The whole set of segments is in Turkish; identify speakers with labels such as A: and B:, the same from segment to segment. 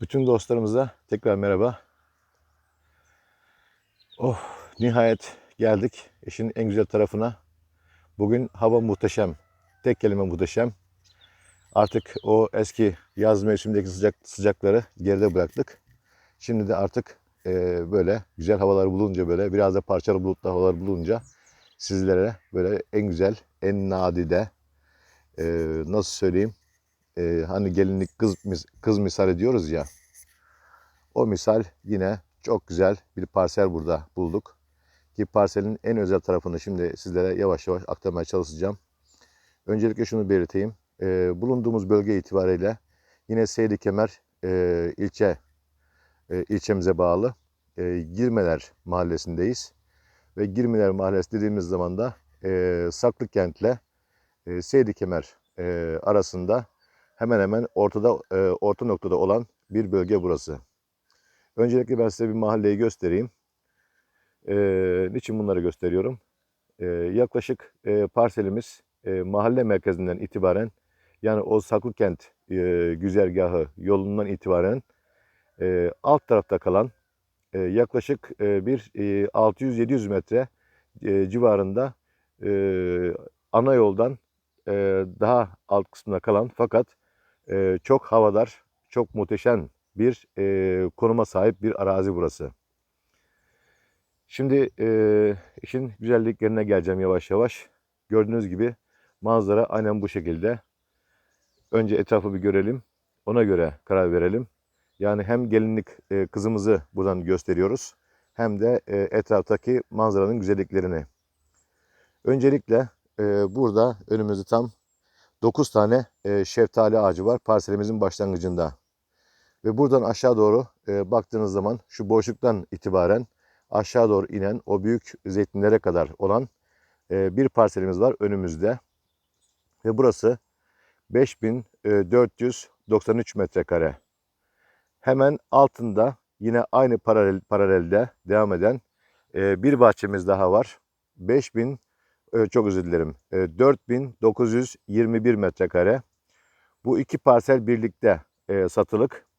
A: Bütün dostlarımıza tekrar merhaba. Oh, nihayet geldik işin en güzel tarafına. Bugün hava muhteşem. Tek kelime muhteşem. Artık o eski yaz mevsimindeki sıcak sıcakları geride bıraktık. Şimdi de artık e, böyle güzel havalar bulunca böyle biraz da parçalı bulutlu havalar bulunca sizlere böyle en güzel, en nadide e, nasıl söyleyeyim e, hani gelinlik kız, kız misali diyoruz ya. O misal yine çok güzel bir parsel burada bulduk. Ki parselin en özel tarafını şimdi sizlere yavaş yavaş aktarmaya çalışacağım. Öncelikle şunu belirteyim. E, bulunduğumuz bölge itibariyle yine Seydi Kemer e, ilçe e, ilçemize bağlı e, Girmeler mahallesindeyiz. Ve Girmeler mahallesi dediğimiz zaman da e, Saklıkent'le e, Seydi Kemer e, arasında hemen hemen ortada e, orta noktada olan bir bölge burası. Öncelikle ben size bir mahalleyi göstereyim. E, niçin bunları gösteriyorum? E, yaklaşık e, parselimiz e, mahalle merkezinden itibaren yani o Saklıkent e, güzergahı yolundan itibaren e, alt tarafta kalan e, yaklaşık e, bir e, 600-700 metre e, civarında e, ana yoldan e, daha alt kısmına kalan fakat e, çok havadar, çok muhteşem bir e, konuma sahip bir arazi burası. Şimdi e, işin güzelliklerine geleceğim yavaş yavaş. Gördüğünüz gibi manzara aynen bu şekilde. Önce etrafı bir görelim. Ona göre karar verelim. Yani hem gelinlik e, kızımızı buradan gösteriyoruz hem de e, etraftaki manzaranın güzelliklerini. Öncelikle e, burada önümüzde tam 9 tane e, şeftali ağacı var parselimizin başlangıcında. Ve buradan aşağı doğru e, baktığınız zaman şu boşluktan itibaren aşağı doğru inen o büyük zeytinlere kadar olan e, bir parselimiz var önümüzde. Ve burası 5493 metrekare. Hemen altında yine aynı paralel paralelde devam eden e, bir bahçemiz daha var. 5000 e, çok özür dilerim. E, 4921 metrekare. Bu iki parsel birlikte e, satılık.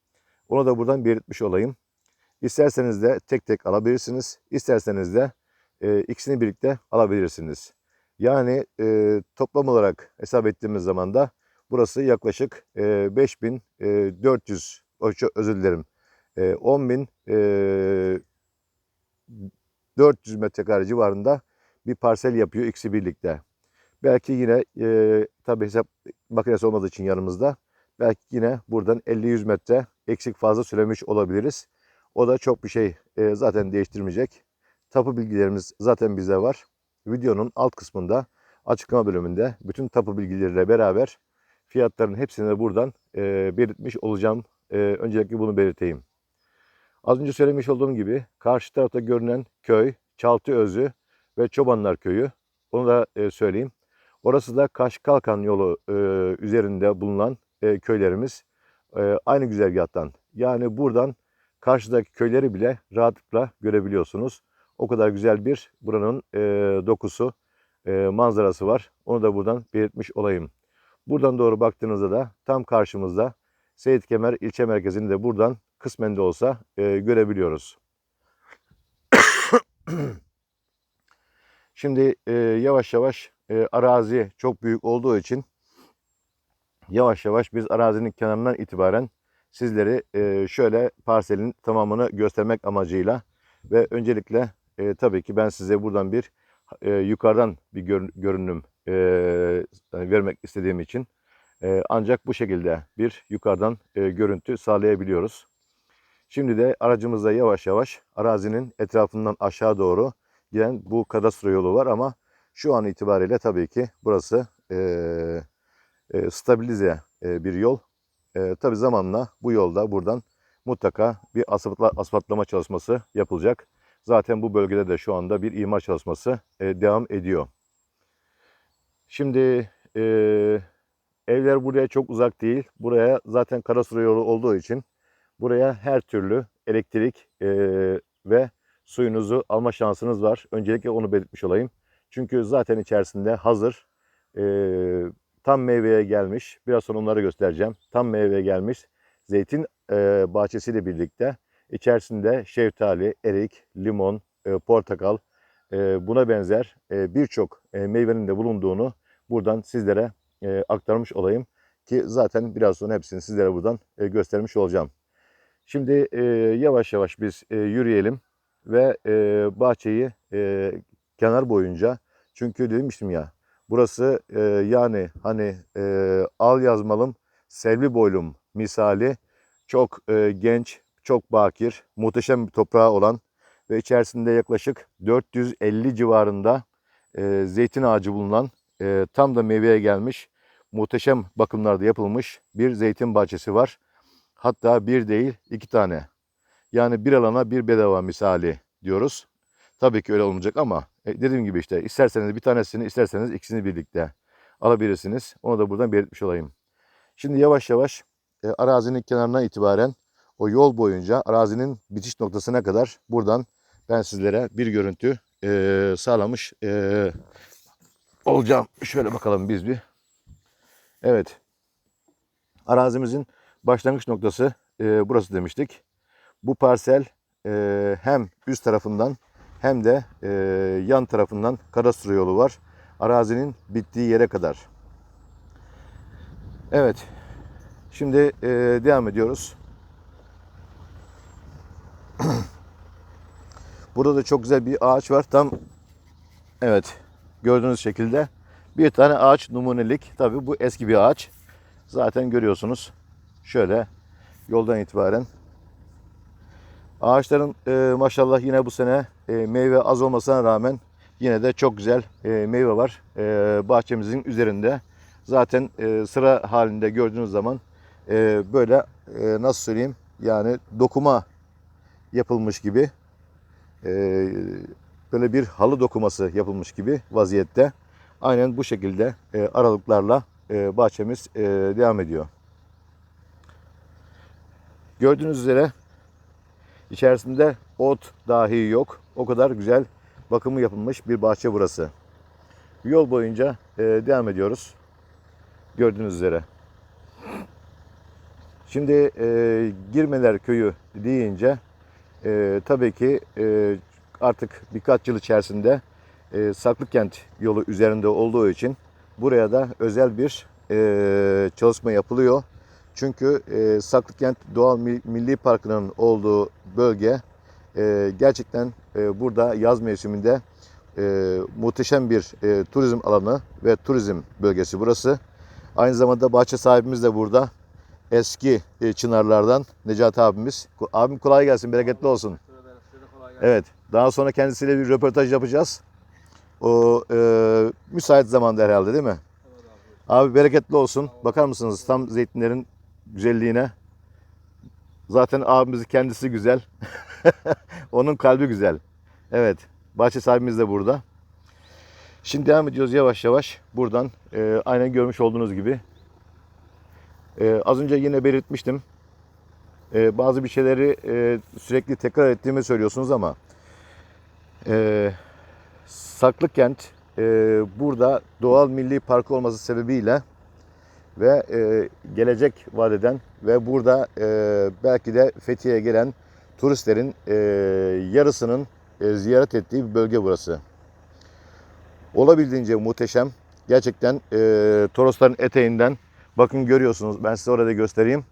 A: Onu da buradan belirtmiş olayım. İsterseniz de tek tek alabilirsiniz. İsterseniz de e, ikisini birlikte alabilirsiniz. Yani e, toplam olarak hesap ettiğimiz zaman da burası yaklaşık e, 5400 o, çok özür dilerim. E, 10.000 e, 400 metrekare civarında bir parsel yapıyor ikisi birlikte. Belki yine e, tabii hesap makinesi olmadığı için yanımızda belki yine buradan 50-100 metre eksik fazla söylemiş olabiliriz. O da çok bir şey e, zaten değiştirmeyecek. Tapu bilgilerimiz zaten bize var. Videonun alt kısmında açıklama bölümünde bütün tapu bilgileriyle beraber fiyatların hepsini de buradan e, belirtmiş olacağım. E, öncelikle bunu belirteyim. Az önce söylemiş olduğum gibi karşı tarafta görünen köy Çaltıözü ve Çobanlar Köyü. Onu da e, söyleyeyim. Orası da Kaş-Kalkan yolu e, üzerinde bulunan e, köylerimiz. Aynı güzergahtan. Yani buradan karşıdaki köyleri bile rahatlıkla görebiliyorsunuz. O kadar güzel bir buranın e, dokusu, e, manzarası var. Onu da buradan belirtmiş olayım. Buradan doğru baktığınızda da tam karşımızda Seyit Kemer ilçe merkezini de buradan kısmen de olsa e, görebiliyoruz. Şimdi e, yavaş yavaş e, arazi çok büyük olduğu için yavaş yavaş biz arazinin kenarından itibaren sizleri şöyle parselin tamamını göstermek amacıyla ve öncelikle e, tabii ki ben size buradan bir e, yukarıdan bir gör- görünüm e, vermek istediğim için e, ancak bu şekilde bir yukarıdan e, görüntü sağlayabiliyoruz. Şimdi de aracımızla yavaş yavaş arazinin etrafından aşağı doğru giden bu kadastro yolu var ama şu an itibariyle tabii ki burası e, e, stabilize e, bir yol. E, tabii zamanla bu yolda buradan mutlaka bir asfaltla, asfaltlama çalışması yapılacak. Zaten bu bölgede de şu anda bir imar çalışması e, devam ediyor. Şimdi e, evler buraya çok uzak değil. Buraya zaten Karasuray yolu olduğu için buraya her türlü elektrik e, ve suyunuzu alma şansınız var. Öncelikle onu belirtmiş olayım. Çünkü zaten içerisinde hazır e, tam meyveye gelmiş. Biraz sonra onları göstereceğim. Tam meyveye gelmiş zeytin e, bahçesiyle birlikte içerisinde şeftali, erik, limon, e, portakal, e, buna benzer e, birçok e, meyvenin de bulunduğunu buradan sizlere e, aktarmış olayım. Ki zaten biraz sonra hepsini sizlere buradan e, göstermiş olacağım. Şimdi e, yavaş yavaş biz e, yürüyelim ve e, bahçeyi e, kenar boyunca çünkü demiştim ya burası e, yani hani e, al yazmalım selvi boylum misali çok e, genç, çok bakir, muhteşem bir toprağı olan ve içerisinde yaklaşık 450 civarında e, zeytin ağacı bulunan e, tam da meyveye gelmiş muhteşem bakımlarda yapılmış bir zeytin bahçesi var. Hatta bir değil iki tane. Yani bir alana bir bedava misali diyoruz. Tabii ki öyle olmayacak ama e, dediğim gibi işte isterseniz bir tanesini isterseniz ikisini birlikte alabilirsiniz. Onu da buradan belirtmiş olayım. Şimdi yavaş yavaş e, arazinin kenarına itibaren o yol boyunca arazinin bitiş noktasına kadar buradan ben sizlere bir görüntü e, sağlamış e, olacağım. Şöyle bakalım biz bir. Evet. Arazimizin başlangıç noktası e, burası demiştik. Bu parsel e, hem üst tarafından hem de e, yan tarafından kadastro yolu var. Arazinin bittiği yere kadar. Evet. Şimdi e, devam ediyoruz. Burada da çok güzel bir ağaç var. Tam evet gördüğünüz şekilde bir tane ağaç numunelik. Tabi bu eski bir ağaç. Zaten görüyorsunuz. Şöyle yoldan itibaren. Ağaçların e, maşallah yine bu sene e, meyve az olmasına rağmen yine de çok güzel e, meyve var. E, bahçemizin üzerinde. Zaten e, sıra halinde gördüğünüz zaman e, böyle e, nasıl söyleyeyim yani dokuma yapılmış gibi e, böyle bir halı dokuması yapılmış gibi vaziyette. Aynen bu şekilde e, aralıklarla e, bahçemiz e, devam ediyor. Gördüğünüz üzere içerisinde ot dahi yok. O kadar güzel bakımı yapılmış bir bahçe burası. Yol boyunca e, devam ediyoruz. Gördüğünüz üzere. Şimdi e, Girmeler Köyü deyince e, tabii ki e, artık birkaç yıl içerisinde e, Saklıkent yolu üzerinde olduğu için buraya da özel bir e, çalışma yapılıyor. Çünkü e, Saklıkent Doğal Mi- Milli Parkı'nın olduğu bölge e, gerçekten e, burada yaz mevsiminde e, muhteşem bir e, turizm alanı ve turizm bölgesi burası. Aynı zamanda bahçe sahibimiz de burada. Eski e, çınarlardan Necati abimiz. Abim kolay gelsin, bereketli olsun. Evet, daha sonra kendisiyle bir röportaj yapacağız. O e, müsait zamanda herhalde değil mi? Abi bereketli olsun. Bakar mısınız tam zeytinlerin güzelliğine? Zaten abimizin kendisi güzel. Onun kalbi güzel. Evet, bahçe sahibimiz de burada. Şimdi devam ediyoruz yavaş yavaş. Buradan e, aynen görmüş olduğunuz gibi. E, az önce yine belirtmiştim. E, bazı bir şeyleri e, sürekli tekrar ettiğimi söylüyorsunuz ama e, Saklıkent e, burada doğal milli park olması sebebiyle ve e, gelecek vadeden ve burada e, belki de Fethiye'ye gelen turistlerin e, yarısının e, ziyaret ettiği bir bölge burası. Olabildiğince muhteşem. Gerçekten e, Torosların eteğinden bakın görüyorsunuz. Ben size orada göstereyim.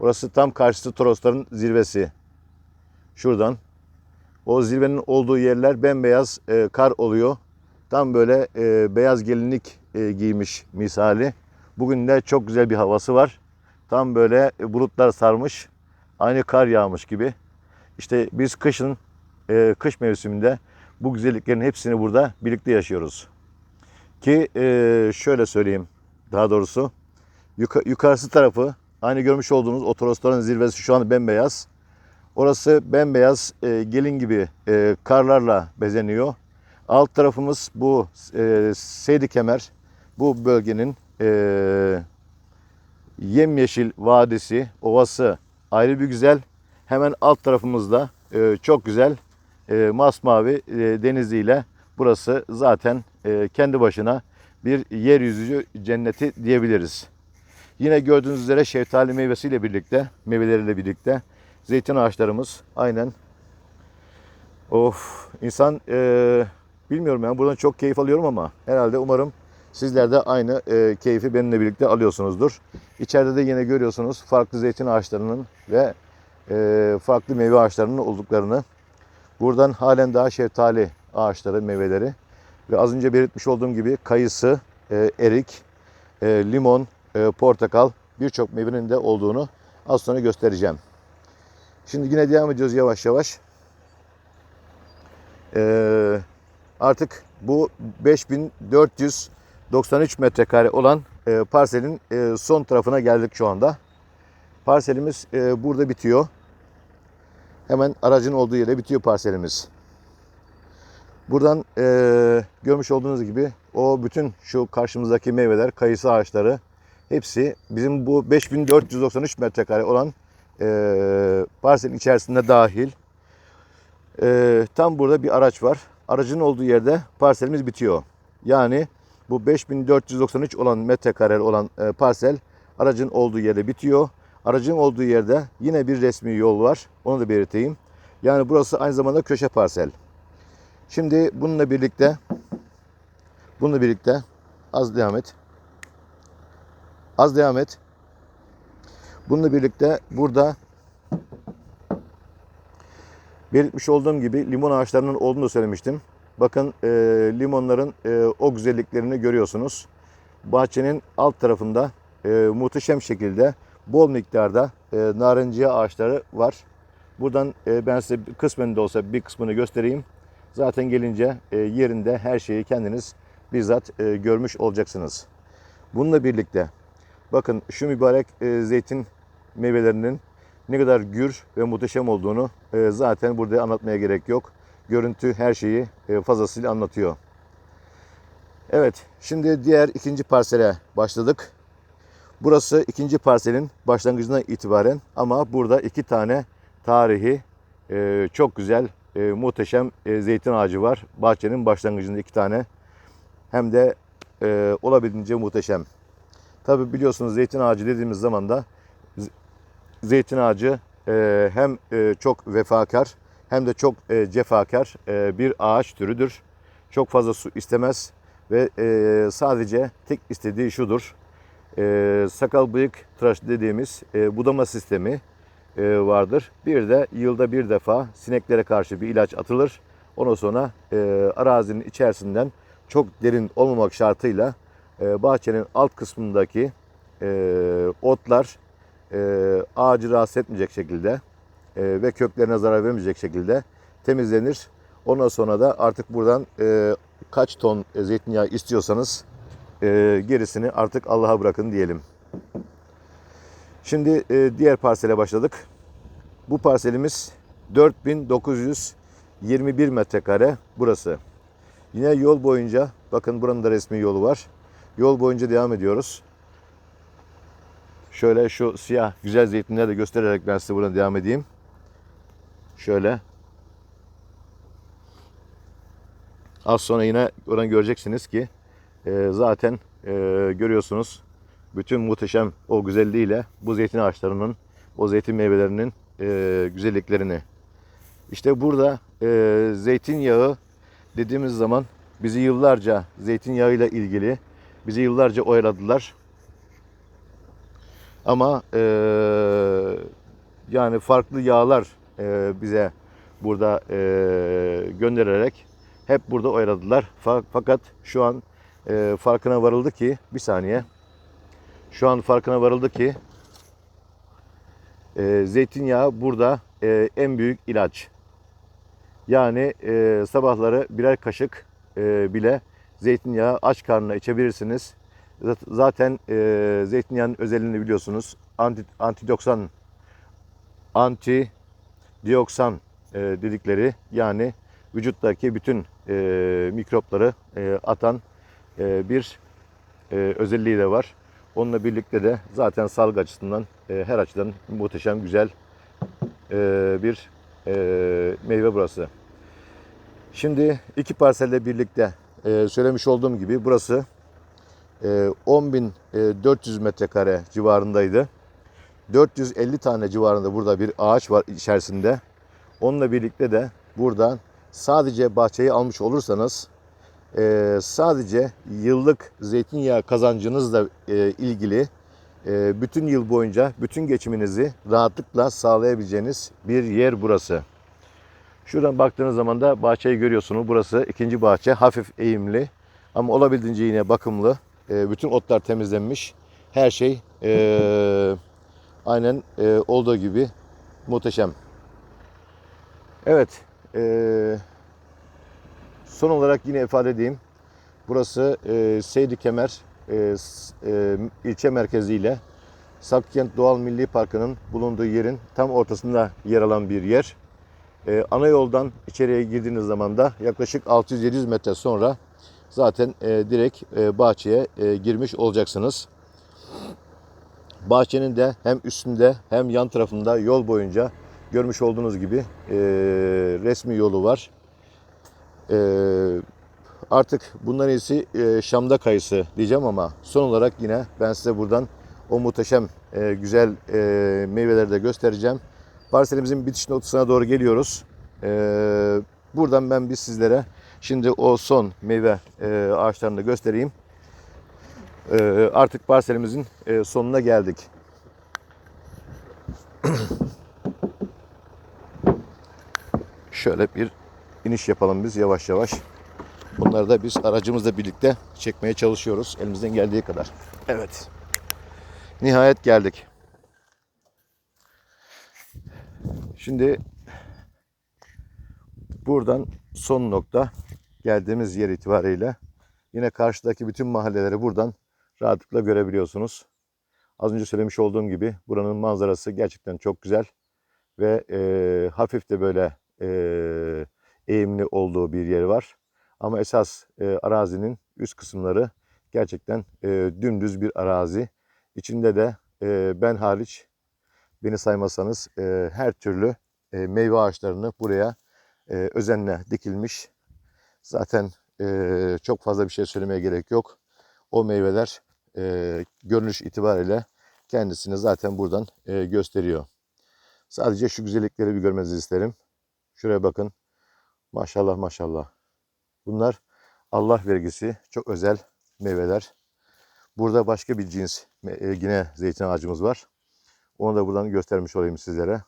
A: Orası tam karşısı Torosların zirvesi. Şuradan. O zirvenin olduğu yerler bembeyaz e, kar oluyor. Tam böyle e, beyaz gelinlik e, giymiş misali. Bugün de çok güzel bir havası var. Tam böyle e, bulutlar sarmış. Aynı kar yağmış gibi. İşte biz kışın, e, kış mevsiminde bu güzelliklerin hepsini burada birlikte yaşıyoruz. Ki e, şöyle söyleyeyim daha doğrusu. Yuka, yukarısı tarafı aynı görmüş olduğunuz o Torosların zirvesi şu an bembeyaz. Orası bembeyaz e, gelin gibi karlarla bezeniyor. Alt tarafımız bu Seydi Kemer. Bu bölgenin e, yemyeşil vadisi, ovası ayrı bir güzel. Hemen alt tarafımızda e, çok güzel e, masmavi e, deniziyle burası zaten e, kendi başına bir yeryüzü cenneti diyebiliriz. Yine gördüğünüz üzere şeftali meyvesiyle birlikte, meyveleriyle birlikte zeytin ağaçlarımız aynen. Of insan eee, bilmiyorum yani buradan çok keyif alıyorum ama herhalde umarım sizler de aynı eee, keyfi benimle birlikte alıyorsunuzdur. İçeride de yine görüyorsunuz farklı zeytin ağaçlarının ve eee, farklı meyve ağaçlarının olduklarını. Buradan halen daha şeftali ağaçları, meyveleri ve az önce belirtmiş olduğum gibi kayısı, eee, erik, limon, portakal birçok meyvenin de olduğunu az sonra göstereceğim. Şimdi yine devam ediyoruz yavaş yavaş. Artık bu 5493 metrekare olan eee, parselin eee, son tarafına geldik şu anda. Parselimiz eee, burada bitiyor. Hemen aracın olduğu yere bitiyor parselimiz. Buradan eee, görmüş olduğunuz gibi o bütün şu karşımızdaki meyveler, kayısı ağaçları hepsi bizim bu 5493 metrekare olan eee parselin içerisinde dahil. Eee, tam burada bir araç var. Aracın olduğu yerde parselimiz bitiyor. Yani bu 5493 olan metrekare olan e, parsel aracın olduğu yerde bitiyor. Aracın olduğu yerde yine bir resmi yol var. Onu da belirteyim. Yani burası aynı zamanda köşe parsel. Şimdi bununla birlikte bununla birlikte az devam et. Az devam et. Bununla birlikte burada belirtmiş olduğum gibi limon ağaçlarının olduğunu söylemiştim. Bakın e, limonların e, o güzelliklerini görüyorsunuz. Bahçenin alt tarafında e, muhteşem şekilde bol miktarda e, narenciye ağaçları var. Buradan e, ben size kısmen de olsa bir kısmını göstereyim. Zaten gelince e, yerinde her şeyi kendiniz bizzat e, görmüş olacaksınız. Bununla birlikte bakın şu mübarek e, zeytin meyvelerinin ne kadar gür ve muhteşem olduğunu e, zaten burada anlatmaya gerek yok. Görüntü her şeyi e, fazlasıyla anlatıyor. Evet, şimdi diğer ikinci parsele başladık. Burası ikinci parselin başlangıcından itibaren ama burada iki tane tarihi e, çok güzel, e, muhteşem zeytin ağacı var. Bahçenin başlangıcında iki tane. Hem de olabildiğince muhteşem. Tabi biliyorsunuz zeytin ağacı dediğimiz zaman da zeytin ağacı hem çok vefakar hem de çok e, cefakar e, bir ağaç türüdür. Çok fazla su istemez ve e, sadece tek istediği şudur. E, sakal bıyık tıraş dediğimiz e, budama sistemi e, vardır. Bir de yılda bir defa sineklere karşı bir ilaç atılır. Ondan sonra e, arazinin içerisinden çok derin olmamak şartıyla e, bahçenin alt kısmındaki e, otlar e, ağacı rahatsız etmeyecek şekilde e, ve köklerine zarar vermeyecek şekilde temizlenir. Ondan sonra da artık buradan e, kaç ton zeytinyağı istiyorsanız e, gerisini artık Allah'a bırakın diyelim. Şimdi diğer parsele başladık. Bu parselimiz 4921 metrekare burası. Yine yol boyunca bakın buranın da resmi yolu var. Yol boyunca devam ediyoruz. Şöyle şu siyah güzel zeytinleri de göstererek ben size buradan devam edeyim. Şöyle. Az sonra yine oradan göreceksiniz ki e, zaten e, görüyorsunuz bütün muhteşem o güzelliğiyle bu zeytin ağaçlarının, o zeytin meyvelerinin e, güzelliklerini. İşte burada e, zeytinyağı dediğimiz zaman bizi yıllarca zeytinyağıyla ilgili bizi yıllarca oyaladılar. Ama e, yani farklı yağlar e, bize burada e, göndererek hep burada oyaladılar. Fa- Fakat şu an e, farkına varıldı ki bir saniye. Şu an farkına varıldı ki e, zeytinyağı burada e, en büyük ilaç. Yani e, sabahları birer kaşık e, bile zeytinyağı aç karnına içebilirsiniz. Zat- Zaten e, zeytinyağının özelliğini biliyorsunuz. Anti, antidoksan, anti dioksan e, dedikleri yani vücuttaki bütün e, mikropları e, atan e, bir e, özelliği de var. Onunla birlikte de zaten sağlık açısından e, her açıdan muhteşem güzel e, bir e, meyve burası. Şimdi iki parselle birlikte e, söylemiş olduğum gibi burası e, 10.400 metrekare civarındaydı. 450 tane civarında burada bir ağaç var içerisinde. Onunla birlikte de buradan sadece bahçeyi almış olursanız e, sadece yıllık zeytinyağı kazancınızla e, ilgili e, bütün yıl boyunca bütün geçiminizi rahatlıkla sağlayabileceğiniz bir yer burası. Şuradan baktığınız zaman da bahçeyi görüyorsunuz. Burası ikinci bahçe. Hafif eğimli ama olabildiğince yine bakımlı. Bütün otlar temizlenmiş. Her şey e, aynen e, olduğu gibi muhteşem. Evet. E, son olarak yine ifade edeyim. Burası e, Seydi Kemer e, e, ilçe merkeziyle Sakkent Doğal Milli Parkı'nın bulunduğu yerin tam ortasında yer alan bir yer. E, ana yoldan içeriye girdiğiniz zaman da yaklaşık 600-700 metre sonra zaten e, direkt e, bahçeye e, girmiş olacaksınız. Bahçenin de hem üstünde hem yan tarafında yol boyunca görmüş olduğunuz gibi e, resmi yolu var. E, artık bundan iyisi e, Şam'da kayısı diyeceğim ama son olarak yine ben size buradan o muhteşem e, güzel e, meyveleri de göstereceğim. Parselimizin bitiş noktasına doğru geliyoruz. E, buradan ben bir sizlere şimdi o son meyve e, ağaçlarını da göstereyim. E, artık parselimizin e, sonuna geldik. Şöyle bir iniş yapalım biz yavaş yavaş. Bunları da biz aracımızla birlikte çekmeye çalışıyoruz elimizden geldiği kadar. Evet. Nihayet geldik. Şimdi buradan son nokta geldiğimiz yer itibariyle yine karşıdaki bütün mahalleleri buradan rahatlıkla görebiliyorsunuz. Az önce söylemiş olduğum gibi buranın manzarası gerçekten çok güzel ve e, hafif de böyle e, eğimli olduğu bir yer var. Ama esas e, arazinin üst kısımları gerçekten e, dümdüz bir arazi. İçinde de e, ben hariç beni saymasanız e, her türlü e, meyve ağaçlarını buraya e, özenle dikilmiş. Zaten e, çok fazla bir şey söylemeye gerek yok. O meyveler e, görünüş itibariyle kendisini zaten buradan e, gösteriyor. Sadece şu güzellikleri bir görmenizi isterim. Şuraya bakın. Maşallah maşallah. Bunlar Allah vergisi çok özel meyveler. Burada başka bir cins e, yine zeytin ağacımız var. Onu da buradan göstermiş olayım sizlere.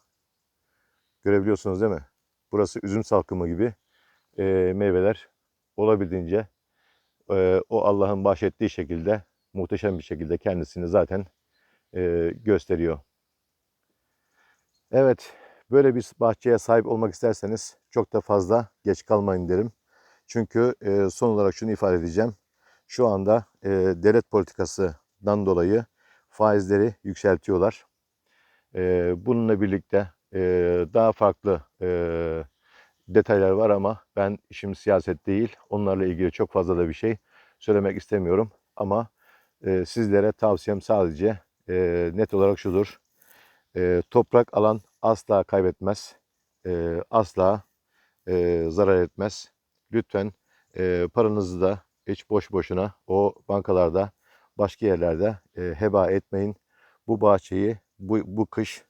A: Görebiliyorsunuz değil mi? Burası üzüm salkımı gibi e, meyveler olabildiğince e, o Allah'ın bahşettiği şekilde muhteşem bir şekilde kendisini zaten e, gösteriyor. Evet, böyle bir bahçeye sahip olmak isterseniz çok da fazla geç kalmayın derim. Çünkü e, son olarak şunu ifade edeceğim. Şu anda e, devlet politikasından dolayı faizleri yükseltiyorlar. E, bununla birlikte e, daha farklı e, detaylar var ama ben işim siyaset değil. Onlarla ilgili çok fazla da bir şey söylemek istemiyorum. Ama e, sizlere tavsiyem sadece e, net olarak şudur. E, toprak alan asla kaybetmez. E, asla e, zarar etmez. Lütfen e, paranızı da hiç boş boşuna o bankalarda başka yerlerde e, heba etmeyin. Bu bahçeyi bu, bu kış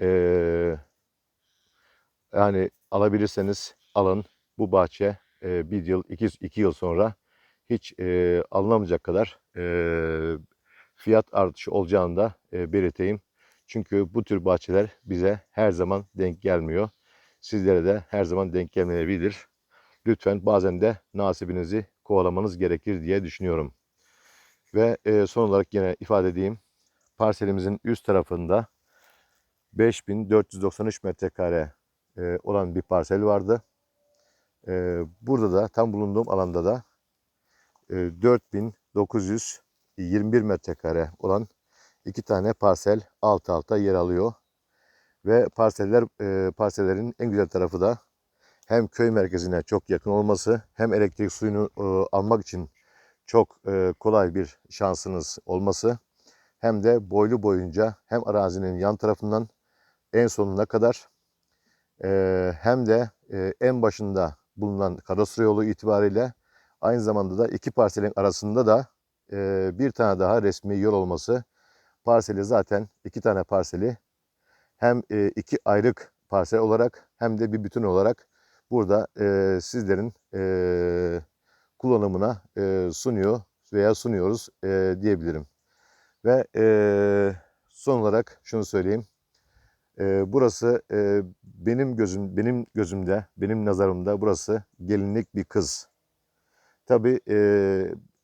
A: e, yani alabilirseniz alın. Bu bahçe e, bir yıl, iki, iki yıl sonra hiç e, alınamayacak kadar e, fiyat artışı olacağını da e, belirteyim. Çünkü bu tür bahçeler bize her zaman denk gelmiyor. Sizlere de her zaman denk gelmeyebilir. Lütfen bazen de nasibinizi kovalamanız gerekir diye düşünüyorum. Ve e, son olarak yine ifade edeyim. Parselimizin üst tarafında 5493 metrekare e, olan bir parsel vardı. E, burada da tam bulunduğum alanda da 4921 metrekare olan iki tane parsel alt alta yer alıyor. Ve parseller e, parsellerin en güzel tarafı da hem köy merkezine çok yakın olması hem elektrik suyunu e, almak için çok e, kolay bir şansınız olması hem de boylu boyunca hem arazinin yan tarafından en sonuna kadar e, hem de e, en başında bulunan kadastro yolu itibariyle aynı zamanda da iki parselin arasında da e, bir tane daha resmi yol olması. Parseli zaten iki tane parseli hem e, iki ayrık parsel olarak hem de bir bütün olarak burada e, sizlerin e, kullanımına e, sunuyor veya sunuyoruz e, diyebilirim. Ve e, son olarak şunu söyleyeyim. E, burası e, benim gözüm benim gözümde, benim nazarımda burası gelinlik bir kız. Tabii e,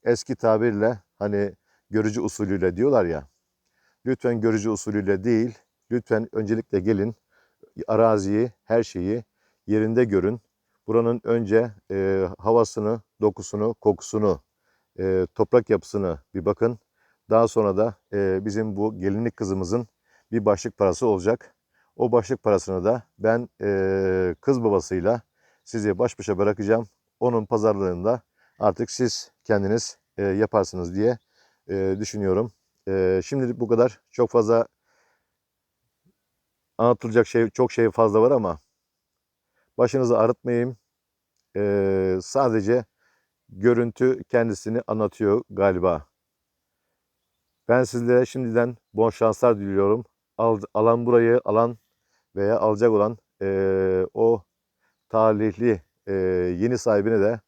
A: eski tabirle hani görücü usulüyle diyorlar ya. Lütfen görücü usulüyle değil, lütfen öncelikle gelin araziyi, her şeyi yerinde görün. Buranın önce e, havasını, dokusunu, kokusunu, e, toprak yapısını bir bakın. Daha sonra da e, bizim bu gelinlik kızımızın bir başlık parası olacak. O başlık parasını da ben e, kız babasıyla sizi baş başa bırakacağım. Onun pazarlığında artık siz kendiniz e, yaparsınız diye e, düşünüyorum. E, şimdilik bu kadar. Çok fazla anlatılacak şey çok şey fazla var ama başınızı ağrıtmayayım. E, sadece görüntü kendisini anlatıyor galiba. Ben sizlere şimdiden bol şanslar diliyorum. Al, alan burayı alan veya alacak olan e, o talihli e, yeni sahibine de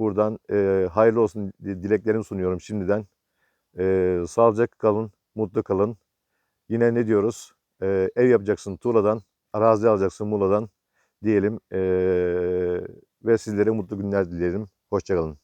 A: buradan e, hayırlı olsun dileklerimi sunuyorum şimdiden. E, sağlıcakla kalın, mutlu kalın. Yine ne diyoruz? E, ev yapacaksın tuğladan, arazi alacaksın Muğla'dan diyelim. E, ve sizlere mutlu günler dilerim. Hoşçakalın.